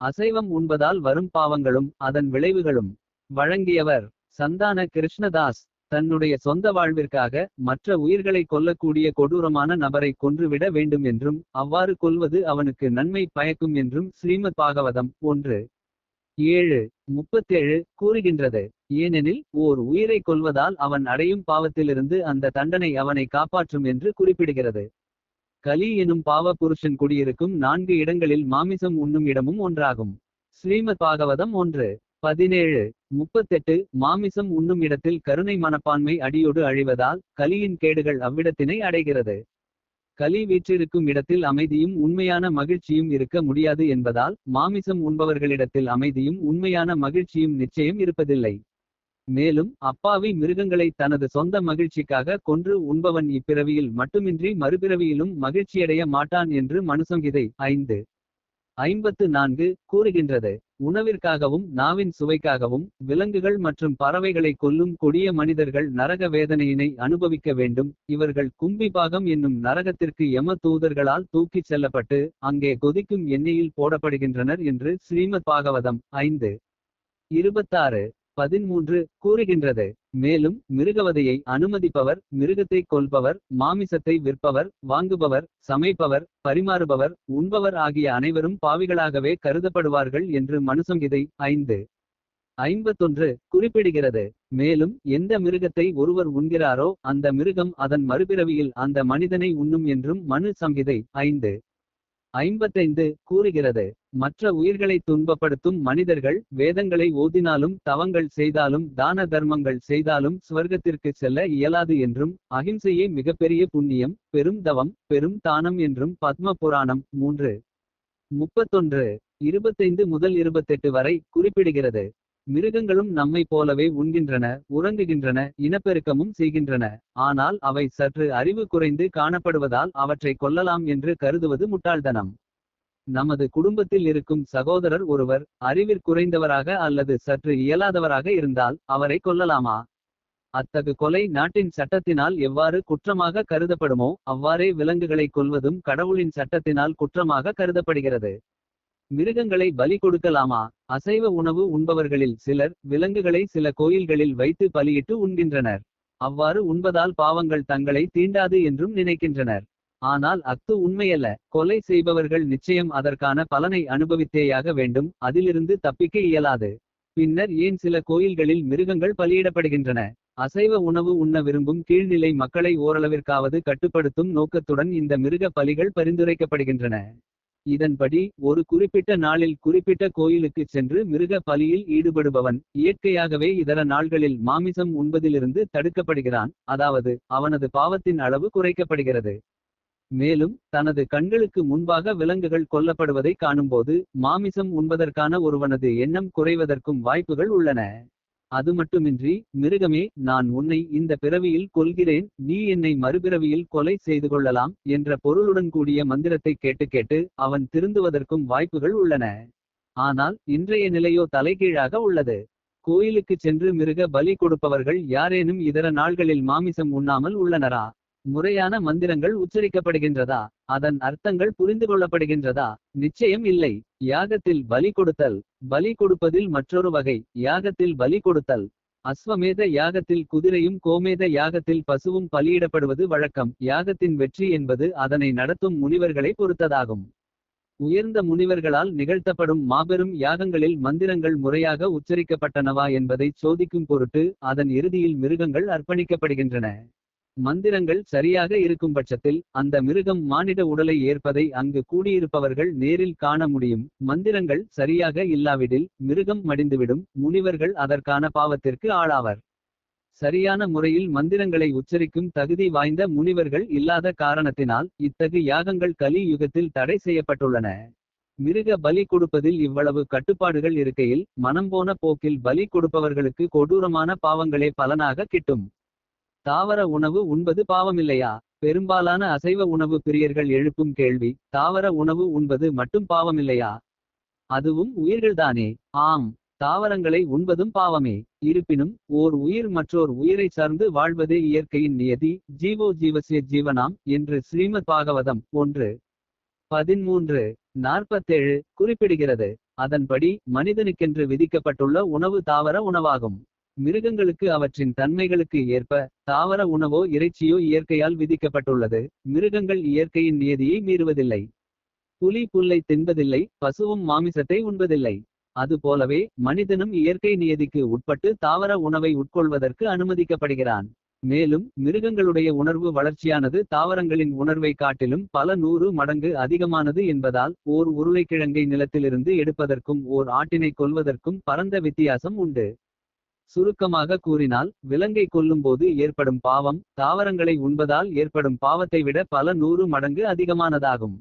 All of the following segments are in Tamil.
அசைவம் உண்பதால் வரும் பாவங்களும் அதன் விளைவுகளும். வழங்கியவர் சந்தான கிருஷ்ணதாஸ். தன்னுடைய சொந்த வாழ்விற்காக மற்ற உயிர்களை கொல்லக்கூடிய கொடூரமான நபரை கொன்றுவிட வேண்டும் என்றும். அவ்வாறு கொல்வது அவனுக்கு நன்மை பயக்கும் என்றும் ஸ்ரீமத் பாகவதம் ஒன்று. ஏழு முப்பத்தேழு கூறுகின்றது. ஏனெனில் ஓர் உயிரை கொல்வதால் அவன் அடையும் பாவத்திலிருந்து அந்த தண்டனை அவனை காப்பாற்றும் என்று குறிப்பிடுகிறது. கலி எனும் பாவ புருஷன் குடியிருக்கும் நான்கு இடங்களில் மாமிசம் உண்ணும் இடமும் ஒன்றாகும். ஸ்ரீமத் பாகவதம் ஒன்று. பதினேழு முப்பத்தெட்டு மாமிசம் உண்ணும் இடத்தில் கருணை மனப்பான்மை அடியோடு அழிவதால் கலியின் கேடுகள் அவ்விடத்தினை அடைகிறது. கலி வீற்றிருக்கும் இடத்தில் அமைதியும் உண்மையான மகிழ்ச்சியும் இருக்க முடியாது என்பதால். மாமிசம் உண்பவர்களிடத்தில் அமைதியும் உண்மையான மகிழ்ச்சியும் நிச்சயம் இருப்பதில்லை. மேலும் அப்பாவி மிருகங்களை தனது சொந்த மகிழ்ச்சிக்காக கொன்று உண்பவன் இப்பிறவியில் மட்டுமின்றி மறுபிறவியிலும் மகிழ்ச்சியடைய மாட்டான் என்று மனுசங்கிதை ஐந்து. ஐம்பத்து நான்கு கூறுகின்றது. உணவிற்காகவும் நாவின் சுவைக்காகவும் விலங்குகள் மற்றும் பறவைகளை கொல்லும் கொடிய மனிதர்கள் நரக வேதனையினை அனுபவிக்க வேண்டும். இவர்கள் கும்பிபாகம் என்னும் நரகத்திற்கு யம தூதர்களால் தூக்கிச் செல்லப்பட்டு. அங்கே கொதிக்கும் எண்ணெயில் போடப்படுகின்றனர் என்று ஸ்ரீமத் பாகவதம் ஐந்து. இருபத்தாறு பதின்மூன்று கூறுகின்றது. மேலும் மிருகவதையை அனுமதிப்பவர் மிருகத்தை கொல்பவர். மாமிசத்தை விற்பவர் வாங்குபவர் சமைப்பவர் பரிமாறுபவர். உண்பவர் ஆகிய அனைவரும் பாவிகளாகவே கருதப்படுவார்கள் என்று மனுசங்கிதை ஐந்து. ஐம்பத்தொன்று குறிப்பிடுகிறது. மேலும் எந்த மிருகத்தை ஒருவர் உண்கிறாரோ அந்த மிருகம் அதன் மறுபிறவியில் அந்த மனிதனை உண்ணும் என்றும் மனு சங்கிதை ஐந்து. ஐம்பத்தைந்து கூறுகிறது. மற்ற உயிர்களை துன்பப்படுத்தும் மனிதர்கள் வேதங்களை ஓதினாலும் தவங்கள் செய்தாலும் தான தர்மங்கள் செய்தாலும் சுவர்க்கத்திற்கு செல்ல இயலாது என்றும். அகிம்சையே மிகப்பெரிய புண்ணியம் பெரும் தவம் பெரும் தானம் என்றும் பத்ம புராணம் மூன்று. முப்பத்தொன்று இருபத்தைந்து முதல் இருபத்தெட்டு வரை குறிப்பிடுகிறது. மிருகங்களும் நம்மை போலவே உண்கின்றன உறங்குகின்றன இனப்பெருக்கமும் செய்கின்றன. ஆனால் அவை சற்று அறிவு குறைந்து காணப்படுவதால் அவற்றை கொல்லலாம் என்று கருதுவது முட்டாள்தனம். நமது குடும்பத்தில் இருக்கும் சகோதரர் ஒருவர் அறிவிற்குறைந்தவராக அல்லது சற்று இயலாதவராக இருந்தால் அவரை கொல்லலாமா. அத்தகு கொலை நாட்டின் சட்டத்தினால் எவ்வாறு குற்றமாக கருதப்படுமோ. அவ்வாறே விலங்குகளை கொல்வதும் கடவுளின் சட்டத்தினால் குற்றமாக கருதப்படுகிறது. மிருகங்களை பலி கொடுக்கலாமா அசைவ உணவு உண்பவர்களில் சிலர் விலங்குகளை சில கோயில்களில் வைத்து பலியிட்டு உண்கின்றனர். அவ்வாறு உண்பதால் பாவங்கள் தங்களை தீண்டாது என்றும் நினைக்கின்றனர். ஆனால் அஃது உண்மையல்ல கொலை செய்பவர்கள் நிச்சயம் அதற்கான பலனை அனுபவித்தேயாக வேண்டும். அதிலிருந்து தப்பிக்க இயலாது. பின்னர் ஏன் சில கோயில்களில் மிருகங்கள் பலியிடப்படுகின்றன. அசைவ உணவு உண்ண விரும்பும் கீழ்நிலை மக்களை ஓரளவிற்காவது கட்டுப்படுத்தும் நோக்கத்துடன் இந்த மிருக பலிகள் பரிந்துரைக்கப்படுகின்றன. இதன்படி ஒரு குறிப்பிட்ட நாளில் குறிப்பிட்ட கோயிலுக்குச் சென்று மிருக பலியில் ஈடுபடுபவன். இயற்கையாகவே இதர நாள்களில் மாமிசம் உண்பதிலிருந்து தடுக்கப்படுகிறான். அதாவது அவனது பாவத்தின் அளவு குறைக்கப்படுகிறது. மேலும் தனது கண்களுக்கு முன்பாக விலங்குகள் கொல்லப்படுவதை காணும்போது. மாமிசம் உண்பதற்கான ஒருவனது எண்ணம் குறைவதற்கும் வாய்ப்புகள் உள்ளன. அது மட்டுமின்றி மிருகமே நான் உன்னை இந்த பிறவியில் கொல்கிறேன். நீ என்னை மறுபிறவியில் கொலை செய்து கொள்ளலாம். என்ற பொருளுடன் கூடிய மந்திரத்தை கேட்டு கேட்டு அவன் திருந்துவதற்கும் வாய்ப்புகள் உள்ளன. ஆனால் இன்றைய நிலையோ தலைகீழாக உள்ளது. கோயிலுக்குச் சென்று மிருக பலி கொடுப்பவர்கள் யாரேனும் இதர நாள்களில் மாமிசம் உண்ணாமல் உள்ளனரா. முறையான மந்திரங்கள் உச்சரிக்கப்படுகின்றதா. அதன் அர்த்தங்கள் புரிந்து கொள்ளப்படுகின்றதா. நிச்சயம் இல்லை யாகத்தில் பலி கொடுத்தல். பலி கொடுப்பதில் மற்றொரு வகை யாகத்தில் பலி கொடுத்தல். அஸ்வமேத யாகத்தில் குதிரையும் கோமேத யாகத்தில் பசுவும் பலியிடப்படுவது வழக்கம். யாகத்தின் வெற்றி என்பது அதனை நடத்தும் முனிவர்களை பொறுத்ததாகும். உயர்ந்த முனிவர்களால் நிகழ்த்தப்படும் மாபெரும் யாகங்களில் மந்திரங்கள் முறையாக உச்சரிக்கப்பட்டனவா என்பதைச் சோதிக்கும் பொருட்டு. அதன் இறுதியில் மிருகங்கள் அர்ப்பணிக்கப்படுகின்றன. மந்திரங்கள் சரியாக இருக்கும் பட்சத்தில் அந்த மிருகம் மானிட உடலை ஏற்பதை அங்கு கூடியிருப்பவர்கள் நேரில் காண முடியும். மந்திரங்கள் சரியாக இல்லாவிடில் மிருகம் மடிந்துவிடும். முனிவர்கள் அதற்கான பாவத்திற்கு ஆளாவர். சரியான முறையில் மந்திரங்களை உச்சரிக்கும் தகுதி வாய்ந்த முனிவர்கள் இல்லாத காரணத்தினால். இத்தகு யாகங்கள் கலி யுகத்தில் தடை செய்யப்பட்டுள்ளன. மிருக பலி கொடுப்பதில் இவ்வளவு கட்டுப்பாடுகள் இருக்கையில். மனம் போன போக்கில் பலி கொடுப்பவர்களுக்கு கொடூரமான பாவங்களே பலனாக கிட்டும். தாவர உணவு உண்பது பாவமில்லையா. பெரும்பாலான அசைவ உணவு பிரியர்கள் எழுப்பும் கேள்வி. தாவர உணவு உண்பது மட்டும் பாவமில்லையா. அதுவும் உயிர்கள்தானே ஆம். தாவரங்களை உண்பதும் பாவமே. இருப்பினும் ஓர் உயிர் மற்றோர் உயிரை சார்ந்து வாழ்வதே இயற்கையின் நியதி. ஜீவோ ஜீவசிய ஜீவனாம் என்று ஸ்ரீமத் பாகவதம் ஒன்று. பதிமூன்று நாற்பத்தேழு குறிப்பிடுகிறது அதன்படி மனிதனுக்கென்று விதிக்கப்பட்டுள்ள உணவு தாவர உணவாகும் மிருகங்களுக்கு அவற்றின் தன்மைகளுக்கு ஏற்ப தாவர உணவோ இறைச்சியோ இயற்கையால் விதிக்கப்பட்டுள்ளது. மிருகங்கள் இயற்கையின் நியதியை மீறுவதில்லை. புலி புல்லை தின்பதில்லை பசுவும் மாமிசத்தை உண்பதில்லை. அதுபோலவே மனிதனும் இயற்கை நியதிக்கு உட்பட்டு தாவர உணவை உட்கொள்வதற்கு அனுமதிக்கப்படுகிறான். மேலும் மிருகங்களுடைய உணர்வு வளர்ச்சியானது தாவரங்களின் உணர்வை காட்டிலும் பல நூறு மடங்கு அதிகமானது என்பதால் ஓர் உருளைக்கிழங்கை நிலத்திலிருந்து எடுப்பதற்கும் ஓர் ஆட்டினை கொல்வதற்கும் பரந்த வித்தியாசம் உண்டு. சுருக்கமாக கூறினால் விலங்கை கொல்லும்போது ஏற்படும் பாவம் தாவரங்களை உண்பதால் ஏற்படும் பாவத்தை விட பல நூறு மடங்கு அதிகமானதாகும்.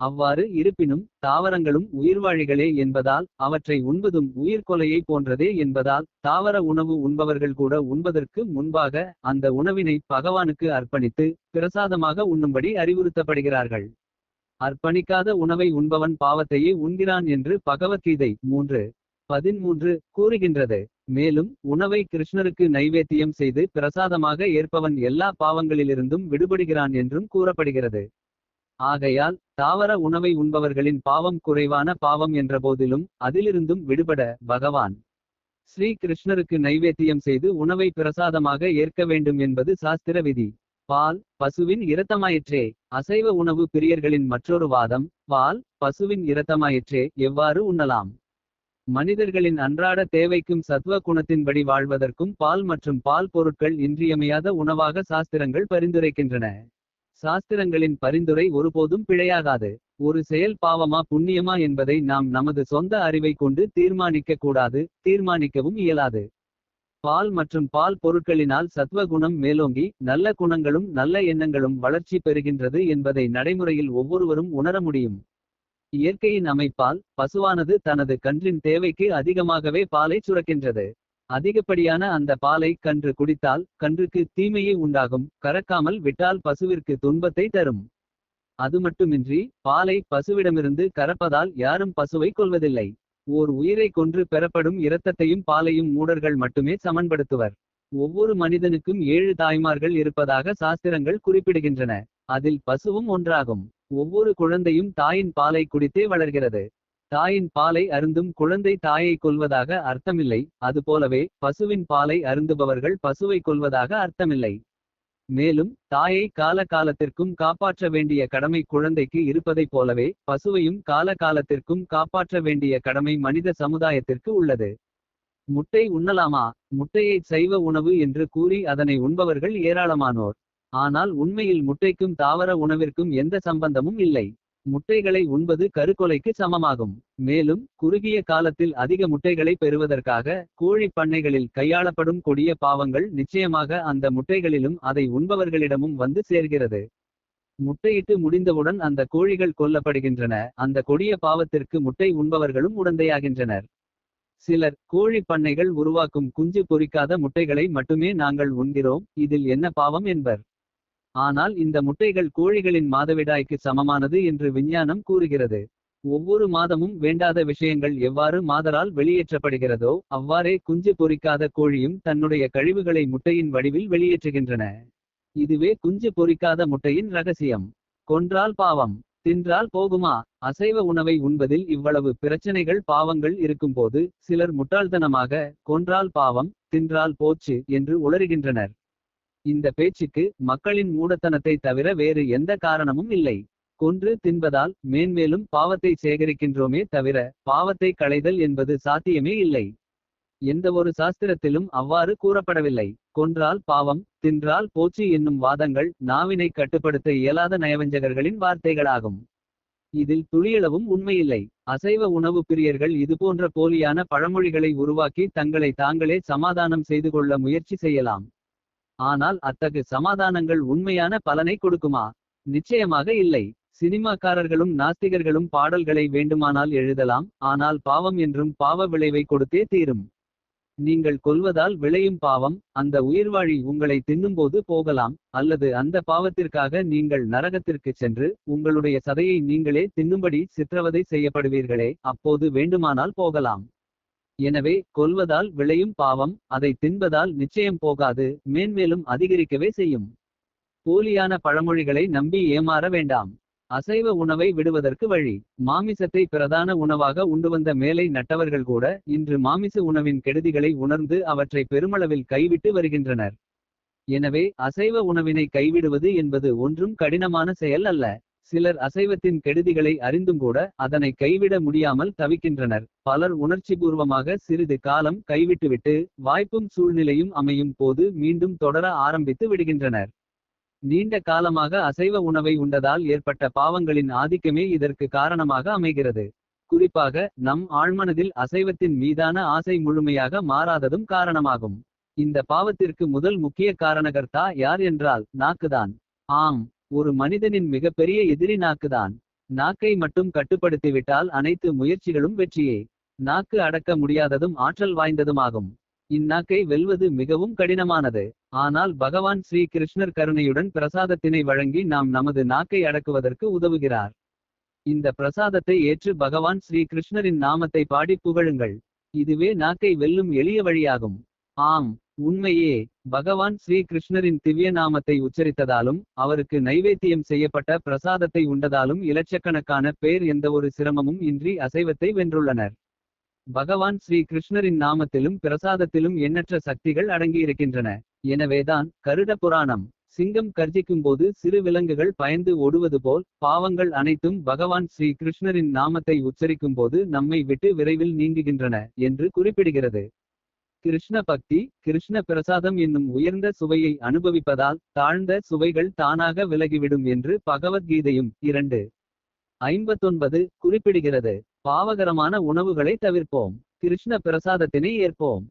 அவ்வாறு இருப்பினும் தாவரங்களும் உயிர்வாழிகளே என்பதால் அவற்றை உண்பதும் உயிர்கொலையை போன்றதே என்பதால் தாவர உணவு உண்பவர்கள் கூட உண்பதற்கு முன்பாக அந்த உணவினை பகவானுக்கு அர்ப்பணித்து பிரசாதமாக உண்ணும்படி அறிவுறுத்தப்படுகிறார்கள். அர்ப்பணிக்காத உணவை உண்பவன் பாவத்தையே உண்கிறான் என்று பகவத்கீதை மூன்று பதிமூன்று கூறுகின்றது. மேலும் உணவை கிருஷ்ணருக்கு நைவேத்தியம் செய்து பிரசாதமாக ஏற்பவன் எல்லா பாவங்களிலிருந்தும் விடுபடுகிறான் என்றும் கூறப்படுகிறது. ஆகையால் தாவர உணவை உண்பவர்களின் பாவம் குறைவான பாவம் என்றபோதிலும் அதிலிருந்தும் விடுபட பகவான் ஸ்ரீ கிருஷ்ணருக்கு நைவேத்தியம் செய்து உணவை பிரசாதமாக ஏற்க வேண்டும் என்பது சாஸ்திர விதி. பால் பசுவின் இரத்தமாயிற்றே அசைவ உணவு பிரியர்களின் மற்றொரு வாதம் பால் பசுவின் இரத்தமாயிற்றே எவ்வாறு உண்ணலாம்? மனிதர்களின் அன்றாட தேவைக்கும் சத்துவ குணத்தின்படி வாழ்வதற்கும் பால் மற்றும் பால் பொருட்கள் இன்றியமையாத உணவாக சாஸ்திரங்கள் பரிந்துரைக்கின்றன. சாஸ்திரங்களின் பரிந்துரை ஒருபோதும் பிழையாகாது. ஒரு செயல் பாவமா புண்ணியமா என்பதை நாம் நமது சொந்த அறிவை கொண்டு தீர்மானிக்க கூடாது தீர்மானிக்கவும் இயலாது. பால் மற்றும் பால் பொருட்களினால் சத்வ குணம் மேலோங்கி நல்ல குணங்களும் நல்ல எண்ணங்களும் வளர்ச்சி பெறுகின்றது என்பதை நடைமுறையில் ஒவ்வொருவரும் உணர முடியும். இயற்கையின் அமைப்பால் பசுவானது தனது கன்றின் தேவைக்கு அதிகமாகவே பாலை சுரக்கின்றது. அதிகப்படியான அந்த பாலை கன்று குடித்தால் கன்றுக்கு தீமையே உண்டாகும் கறக்காமல் விட்டால் பசுவிற்கு துன்பத்தை தரும். அதுமட்டுமின்றி பாலை பசுவிடமிருந்து கறப்பதால் யாரும் பசுவை கொள்வதில்லை ஓர் உயிரை கொன்று பெறப்படும் இரத்தத்தையும் பாலையும் மூடர்கள் மட்டுமே சமன்படுத்துவர். ஒவ்வொரு மனிதனுக்கும் ஏழு தாய்மார்கள் இருப்பதாக சாஸ்திரங்கள் குறிப்பிடுகின்றன. அதில் பசுவும் ஒன்றாகும். ஒவ்வொரு குழந்தையும் தாயின் பாலை குடித்தே வளர்கிறது. தாயின் பாலை அருந்தும் குழந்தை தாயை கொல்வதாக அர்த்தமில்லை. அதுபோலவே பசுவின் பாலை அருந்துபவர்கள் பசுவை கொல்வதாக அர்த்தமில்லை. மேலும் தாயை கால காலத்திற்கும் காப்பாற்ற வேண்டிய கடமை குழந்தைக்கு இருப்பதைப் போலவே பசுவையும் கால காலத்திற்கும் காப்பாற்ற வேண்டிய கடமை மனித சமுதாயத்திற்கு உள்ளது. முட்டை உண்ணலாமா? முட்டையை சைவ உணவு என்று கூறி அதனை உண்பவர்கள் ஏராளமானோர். ஆனால் உண்மையில் முட்டைக்கும் தாவர உணவிற்கும் எந்த சம்பந்தமும் இல்லை. முட்டைகளை உண்பது கருக்கொலைக்கு சமமாகும். மேலும் குறுகிய காலத்தில் அதிக முட்டைகளை பெறுவதற்காக கோழி பண்ணைகளில் கையாளப்படும் கொடிய பாவங்கள் நிச்சயமாக அந்த முட்டைகளிலும் அதை உண்பவர்களிடமும் வந்து சேர்கிறது. முட்டையிட்டு முடிந்தவுடன் அந்த கோழிகள் கொல்லப்படுகின்றன. அந்த கொடிய பாவத்திற்கு முட்டை உண்பவர்களும் உடந்தையாகின்றனர். சிலர் கோழி பண்ணைகள் உருவாக்கும் குஞ்சு பொரிக்காத முட்டைகளை மட்டுமே நாங்கள் உண்கிறோம். இதில் என்ன பாவம் என்பர்? ஆனால் இந்த முட்டைகள் கோழிகளின் மாதவிடாய்க்கு சமமானது என்று விஞ்ஞானம் கூறுகிறது. ஒவ்வொரு மாதமும் வேண்டாத விஷயங்கள் எவ்வாறு மாதரால் வெளியேற்றப்படுகிறதோ அவ்வாறே குஞ்சு பொரிக்காத கோழியும் தன்னுடைய கழிவுகளை முட்டையின் வடிவில் வெளியேற்றுகின்றன. இதுவே குஞ்சு பொரிக்காத முட்டையின் ரகசியம். கொன்றால் பாவம் தின்றால் போகுமா? அசைவ உணவை உண்பதில் இவ்வளவு பிரச்சனைகள் பாவங்கள் இருக்கும்போது சிலர் முட்டாள்தனமாக கொன்றால் பாவம் தின்றால் போச்சு என்று உளறுகின்றனர். இந்த பேச்சுக்கு மக்களின் மூடத்தனத்தை தவிர வேறு எந்த காரணமும் இல்லை. கொன்று தின்பதால் மேன்மேலும் பாவத்தை சேகரிக்கின்றோமே தவிர பாவத்தை களைதல் என்பது சாத்தியமே இல்லை. எந்தவொரு சாஸ்திரத்திலும் அவ்வாறு கூறப்படவில்லை. கொன்றால் பாவம் தின்றால் போச்சு என்னும் வாதங்கள் நாவினை கட்டுப்படுத்த இயலாத நயவஞ்சகர்களின் வார்த்தைகளாகும். இதில் துளியளவும் உண்மையில்லை. அசைவ உணவு பிரியர்கள் இதுபோன்ற போலியான பழமொழிகளை உருவாக்கி தங்களை தாங்களே சமாதானம் செய்து கொள்ள முயற்சி செய்யலாம். ஆனால் அத்தகு சமாதானங்கள் உண்மையான பலனை கொடுக்குமா? நிச்சயமாக இல்லை. சினிமாக்காரர்களும் நாஸ்திகர்களும் பாடல்களை வேண்டுமானால் எழுதலாம். ஆனால் பாவம் என்றும் பாவ விளைவை கொடுத்தே தீரும். நீங்கள் கொல்வதால் விளையும் பாவம் அந்த உயிர்வாழி உங்களை தின்னும்போது போகலாம். அல்லது அந்த பாவத்திற்காக நீங்கள் நரகத்திற்குச் சென்று உங்களுடைய சதையை நீங்களே தின்னும்படி சித்திரவதை செய்யப்படுவீர்களே அப்போது வேண்டுமானால் போகலாம். எனவே கொல்வதால் விளையும் பாவம் அதை தின்பதால் நிச்சயம் போகாது மேன்மேலும் அதிகரிக்கவே செய்யும். போலியான பழமொழிகளை நம்பி ஏமாற வேண்டாம். அசைவ உணவை விடுவதற்கு வழி. மாமிசத்தை பிரதான உணவாக உண்டுவந்த மேலை நட்டவர்கள் கூட இன்று மாமிச உணவின் கெடுதிகளை உணர்ந்து அவற்றை பெருமளவில் கைவிட்டு வருகின்றனர். எனவே அசைவ உணவினை கைவிடுவது என்பது ஒன்றும் கடினமான செயல் அல்ல. சிலர் அசைவத்தின் கெடுதிகளை அறிந்தும் கூட அதனை கைவிட முடியாமல் தவிக்கின்றனர். பலர் உணர்ச்சிபூர்வமாக சிறிது காலம் கைவிட்டுவிட்டு வாய்ப்பும் சூழ்நிலையும் அமையும் போது மீண்டும் தொடர ஆரம்பித்து விடுகின்றனர். நீண்ட காலமாக அசைவ உணவை உண்டதால் ஏற்பட்ட பாவங்களின் ஆதிக்கமே இதற்கு காரணமாக அமைகிறது. குறிப்பாக நம் ஆழ்மனதில் அசைவத்தின் மீதான ஆசை முழுமையாக மாறாததும் காரணமாகும். இந்த பாவத்திற்கு முதல் முக்கிய காரணகர்த்தா யார் என்றால் நாக்குதான். ஆம். ஒரு மனிதனின் மிகப்பெரிய எதிரி நாக்குதான் நாக்கை மட்டும் கட்டுப்படுத்திவிட்டால் அனைத்து முயற்சிகளும் வெற்றியே. நாக்கு அடக்க முடியாததும் ஆற்றல் வாய்ந்ததுமாகும். இந்நாக்கை வெல்வது மிகவும் கடினமானது. ஆனால் பகவான் ஸ்ரீ கிருஷ்ணர் கருணையுடன் பிரசாதத்தினை வழங்கி நாம் நமது நாக்கை அடக்குவதற்கு உதவுகிறார். இந்த பிரசாதத்தை ஏற்று பகவான் ஸ்ரீ கிருஷ்ணரின் நாமத்தை பாடி புகழுங்கள். இதுவே நாக்கை வெல்லும் எளிய வழியாகும். ஆம். உண்மையே பகவான் ஸ்ரீ கிருஷ்ணரின் திவ்ய நாமத்தை உச்சரித்ததாலும் அவருக்கு நைவேத்தியம் செய்யப்பட்ட பிரசாதத்தை உண்டதாலும் இலட்சக்கணக்கான பேர் எந்தவொரு சிரமமும் இன்றி அசைவத்தை வென்றுள்ளனர். பகவான் ஸ்ரீ கிருஷ்ணரின் நாமத்திலும் பிரசாதத்திலும் எண்ணற்ற சக்திகள் அடங்கியிருக்கின்றன. எனவேதான் கருட புராணம் சிங்கம் கர்ஜிக்கும்போது சிறு விலங்குகள் பயந்து ஓடுவது போல் பாவங்கள் அனைத்தும் பகவான் ஸ்ரீ கிருஷ்ணரின் நாமத்தை உச்சரிக்கும்போது நம்மை விட்டு விரைவில் நீங்குகின்றன என்று குறிப்பிடுகிறது. கிருஷ்ண பக்தி கிருஷ்ண பிரசாதம் என்னும் உயர்ந்த சுவையை அனுபவிப்பதால் தாழ்ந்த சுவைகள் தானாக விலகிவிடும் என்று பகவத்கீதையும் இரண்டு. ஐம்பத்தொன்பது குறிப்பிடுகிறது. பாவகரமான உணவுகளை தவிர்ப்போம். கிருஷ்ண பிரசாதத்தினை ஏற்போம்.